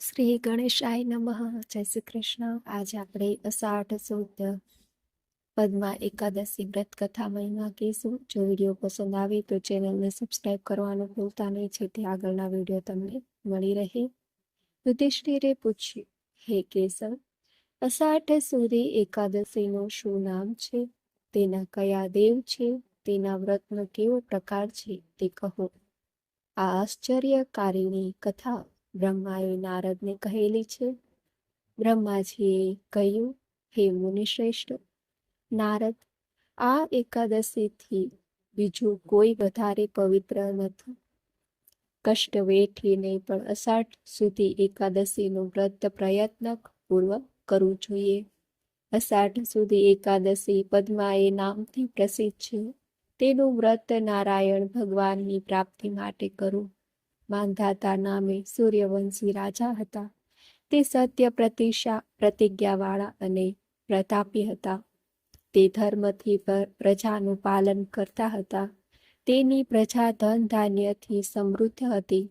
શ્રી ગણેશાય નમઃ. જય શ્રી કૃષ્ણ. આજે આપણે અષાઢ સુદ પદમાં એકાદશી વ્રત કથા મહિમા કહીશું જો વીડિયો પસંદ આવે તો ચેનલને સબસ્ક્રાઈબ કરવાનું ભૂલતા નહીં. જેથી આગળના વીડિયો તમને મળી રહે. યુધિષ્ઠિરે પૂછ્યું, હે કેશવ, અષાઢ સુધી એકાદશીનું શું નામ છે? તેના કયા દેવ છે? તેના વ્રતનો કેવો પ્રકાર છે? તે કહો. આ આશ્ચર્યકારીની કથા બ્રહ્માએ નારદને કહેલી છે, બ્રહ્માજીએ કહ્યું, હે મુનિશ્રેષ્ઠ, નારદ, આ એકાદશીથી બીજું કોઈ વધારે પવિત્ર નથી. કષ્ટ વેઠીને પણ અષાઢ સુધી એકાદશીનું વ્રત પ્રયત્ન પૂર્વક કરવું જોઈએ. અષાઢ સુધી એકાદશી પદ્માએ નામથી પ્રસિદ્ધ છે. તેનું વ્રત નારાયણ ભગવાનની પ્રાપ્તિ માટે કરવું માંધાતા નામે સૂર્યવંશી રાજા હતા. તે સત્ય પ્રતિષ્ઠા, પ્રતિજ્ઞાવાળા અને પ્રતાપી હતા. તે ધર્મથી પ્રજાનું પાલન કરતા હતા. તેની પ્રજા ધન ધાન્યથી સમૃદ્ધ હતી.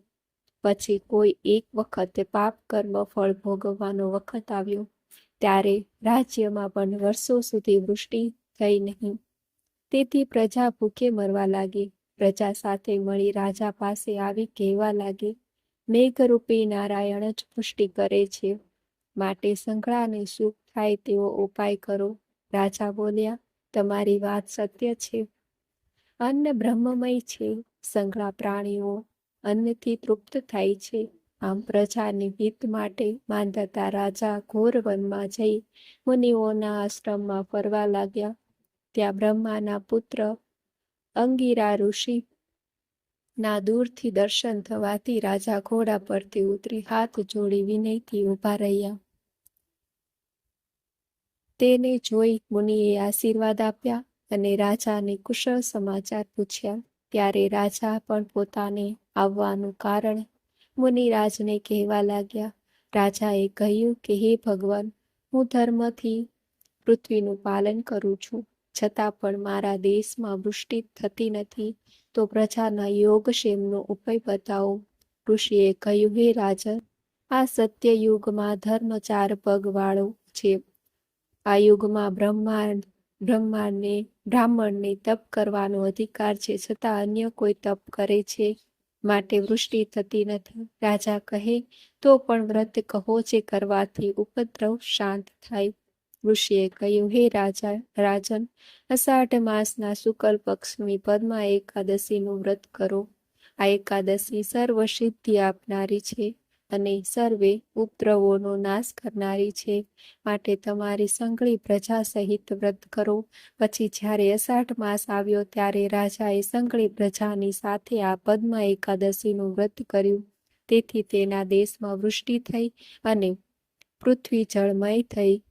પછી કોઈ એક વખતે પાપ કર્મ ફળ ભોગવવાનો વખત આવ્યો. ત્યારે રાજ્યમાં પણ વર્ષો સુધી વૃષ્ટિ થઈ નહીં. તેથી પ્રજા ભૂખે મરવા લાગી. પ્રજા સાથે મળી રાજા પાસે આવી કહેવા લાગી. મેઘરૂપી નારાયણ જ પુષ્ટિ કરે છે. માટે સંકળાને સુખ થાય તેવો ઉપાય કરો. રાજા બોલ્યા, તમારી વાત સત્ય છે. અન્ન બ્રહ્મમય છે. સંકળા પ્રાણીઓ અન્નથી તૃપ્ત થાય છે. આમ પ્રજાની હિત માટે માંધાતા રાજા ઘોર વનમાં જઈ મુનિઓના આશ્રમમાં ફરવા લાગ્યા. ત્યાં બ્રહ્માના પુત્ર અંગીરા ઋષિ ના દૂરથી દર્શન થવાથી રાજા ઘોડા પરથી ઉતરી હાથ જોડી વિનયથી ઊભા રહ્યા. તેને જોઈ મુનિએ આશીર્વાદ આપ્યા અને રાજાને કુશળ સમાચાર પૂછ્યા. ત્યારે રાજા પણ પોતાને આવવાનું કારણ મુનિરાજને કહેવા લાગ્યા. રાજાએ કહ્યું કે, હે ભગવાન, હું ધર્મથી પૃથ્વીનું પાલન કરું છું. છતાં પણ મારા દેશમાં વૃષ્ટિ થતી નથી, તો પ્રજાના યોગક્ષેમનો ઉપાય બતાવો? ઋષિએ કહ્યું, હે રાજન, આ સત્ય યુગમાં ધર્મ ચાર પગવાળો છે. આ યુગમાં બ્રહ્માંડ, બ્રહ્માંડને, બ્રાહ્મણને તપ કરવાનો અધિકાર છે, છતાં અન્ય કોઈ તપ કરે છે માટે વૃષ્ટિ થતી નથી. રાજા કહે, તો પણ વ્રત કહો જે કરવાથી ઉપદ્રવ શાંત થાય. ઋષિએ કહ્યું, હે રાજા, રાજન, અષાઢ માસના શુકલ પક્ષની પદ્મા એકાદશીનું વ્રત કરો. આ એકાદશી સર્વ સિદ્ધિ આપનારી છે અને સર્વે ઉપદ્રવોનો નાશ કરનારી છે. માટે તમારી સંકળી પ્રજા સહિત વ્રત કરો. પછી જ્યારે અષાઢ માસ આવ્યો ત્યારે રાજાએ સંકળી પ્રજાની સાથે આ પદ્મા એકાદશીનું વ્રત કર્યું. તેથી તેના દેશમાં વૃષ્ટિ થઈ અને પૃથ્વી જળમય થઈ.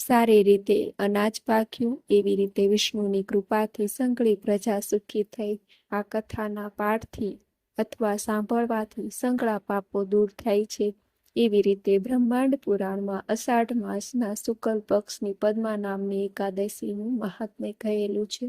સારી રીતે અનાજ પાક્યું, એવી રીતે વિષ્ણુની કૃપાથી સંકળી પ્રજા સુખી થઈ. આ કથાના પાઠથી અથવા સાંભળવાથી સંકળા પાપો દૂર થાય છે. એવી રીતે બ્રહ્માંડ પુરાણમાં અષાઢ માસના શુકલ પક્ષની પદ્મા નામની એકાદશીનું મહાત્મ્ય કહેલું છે.